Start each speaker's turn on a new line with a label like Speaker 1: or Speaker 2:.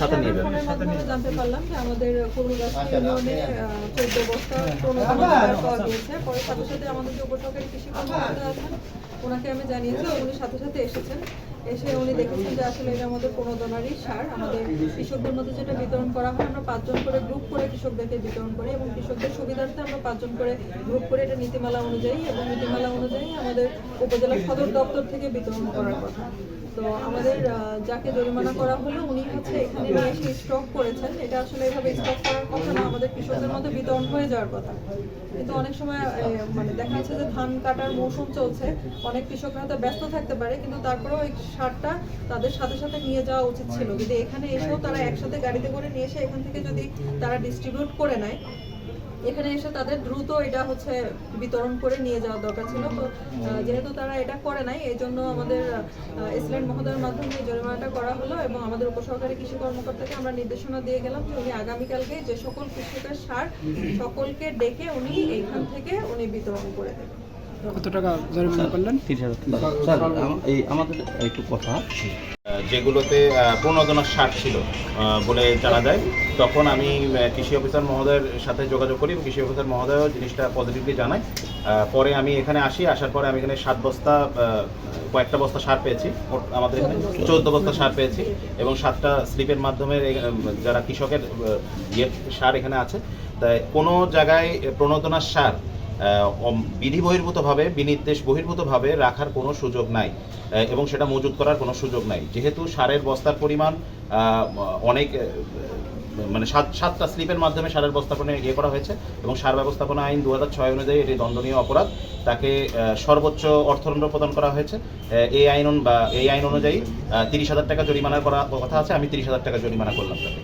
Speaker 1: সাথে নিয়ে যাবেন।
Speaker 2: জানতে পারলাম যে আমাদের পূর্বরাষ্ট্র ইউনিয়নে চোদ্দ বস্তা পাওয়া গিয়েছে পরে সাথে সাথে আমাদের যে উপসহকারী কৃষি কর্মকর্তা আছেন ওনাকে আমি জানিয়েছি উনি সাথে সাথে এসেছেন। এসে উনি দেখেছেন যে আসলে এটা আমাদের প্রণোদনারই সার। আমাদের কৃষকদের মধ্যে যেটা বিতরণ করা হয় আমরা পাঁচজন করে গ্রুপ করে কৃষকদেরকে বিতরণ করি এবং কৃষকদের সুবিধার্থে আমরা পাঁচজন করে গ্রুপ করে এটা নীতিমালা অনুযায়ী এবং নীতিমালা অনুযায়ী আমাদের উপজেলা সদর দপ্তর থেকে বিতরণ করার কথা। তো আমাদের যাকে জরিমানা করা হলো, উনি হচ্ছে এখানে নিয়ে এসে স্টক করেছেন। এটা আসলে এভাবে স্টক করার কথা না, আমাদের কৃষকদের মধ্যে বিতরণ হয়ে যাওয়ার কথা। কিন্তু অনেক সময় মানে দেখা যাচ্ছে যে ধান কাটার মৌসুম চলছে। অনেক কৃষকরা হয়তো ব্যস্ত থাকতে পারে, কিন্তু তারপরেও এই সারটা তাদের সাথে সাথে নিয়ে যাওয়া উচিত ছিল। কিন্তু এখানে এসেও তারা একসাথে গাড়িতে করে নিয়ে এসে এখান থেকে যদি তারা ডিস্ট্রিবিউট করে নেয় এখানে এসে তাদের দ্রুত এটা হচ্ছে বিতরণ করে নিয়ে যাওয়া দরকার ছিল। তো যেহেতু তারা এটা করে নাই এই জন্য আমাদের এসল্যান্ড মহোদয়ের মাধ্যমে এই জরিমানাটা করা হলো এবং আমাদের উপসহকারী কৃষি কর্মকর্তাকে আমরা নির্দেশনা দিয়ে গেলাম যে উনি আগামীকালকে যে সকল কৃষকের সার সকলকে ডেকে উনি এইখান থেকে উনি বিতরণ করে দেবেন।
Speaker 3: কত টাকা জরিমানা করলেন?
Speaker 4: স্যার আম- এই আমাদের একটু কথা।
Speaker 1: যেগুলোতে প্রণোদনার সার ছিল বলে জানা যায়। তখন আমি কৃষি অফিসার মহোদয়ের সাথে যোগাযোগ করি কৃষি অফিসার মহোদয়ও জিনিসটা পজিটিভলি আহ, পরে আমি এখানে আসি আসার পরে আমি এখানে সাত বস্তা কয়েকটা বস্তা সার পেয়েছি আমাদের এখানে চোদ্দ বস্তা সার পেয়েছি এবং সাতটা স্লিপের মাধ্যমে যারা কৃষকের ইয়ে সার এখানে আছে। তাই কোনো জায়গায় প্রণোদনার সার বিধি বহির্ভূতভাবে বিনির্দেশ বহির্ভূতভাবে রাখার কোনো সুযোগ নাই এবং সেটা মজুত করার কোনো সুযোগ নাই। যেহেতু সারের বস্তার পরিমাণ অনেক মানে সাত সাতটা স্লিপের মাধ্যমে সারের বস্তাপনা ইয়ে করা হয়েছে, এবং সার ব্যবস্থাপনা আইন দু হাজার ছয় অনুযায়ী এটি দণ্ডনীয় অপরাধ। তাকে সর্বোচ্চ অর্থদণ্ড প্রদান করা হয়েছে। এই আইন বা এই আইন অনুযায়ী তিরিশ হাজার টাকা জরিমানা করা কথা আছে, আমি তিরিশ হাজার টাকা জরিমানা করলাম তাকে।